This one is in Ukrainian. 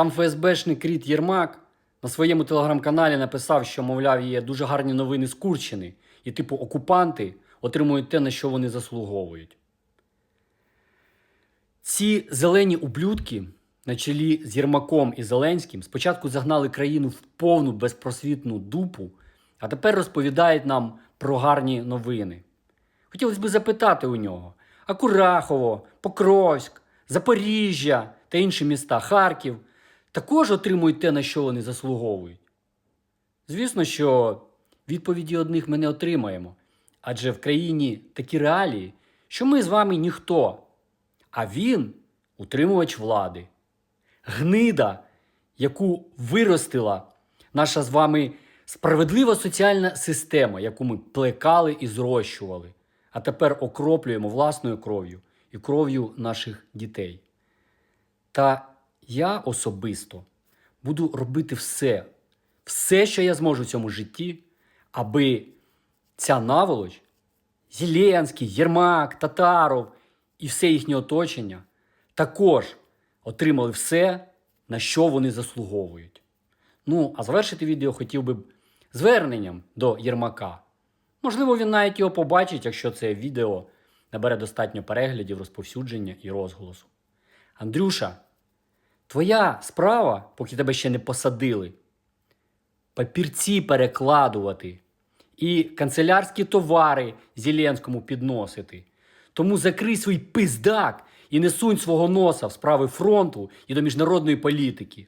Там ФСБшник Кріт Єрмак на своєму телеграм-каналі написав, що, мовляв, є дуже гарні новини з Курщини, і, типу, окупанти отримують те, на що вони заслуговують. Ці зелені ублюдки на чолі з Єрмаком і Зеленським спочатку загнали країну в повну безпросвітну дупу, а тепер розповідають нам про гарні новини. Хотілося б запитати у нього: а Курахово, Покровськ, Запоріжжя та інші міста Харків також отримують те, на що вони заслуговують. Звісно, що відповіді одних ми не отримаємо, адже в країні такі реалії, що ми з вами ніхто, а він утримувач влади. Гнида, яку виростила наша з вами справедлива соціальна система, яку ми плекали і зрощували, а тепер окроплюємо власною кров'ю і кров'ю наших дітей. Та я особисто буду робити все, все, що я зможу в цьому житті, аби ця наволоч, Зеленський, Єрмак, Татаров і все їхнє оточення також отримали все, на що вони заслуговують. Ну, а завершити відео хотів би зверненням до Єрмака. Можливо, він навіть його побачить, якщо це відео набере достатньо переглядів, розповсюдження і розголосу. Андрюша, твоя справа, поки тебе ще не посадили, папірці перекладувати і канцелярські товари Зеленському підносити. Тому закрий свій пиздак і не сунь свого носа в справи фронту і до міжнародної політики.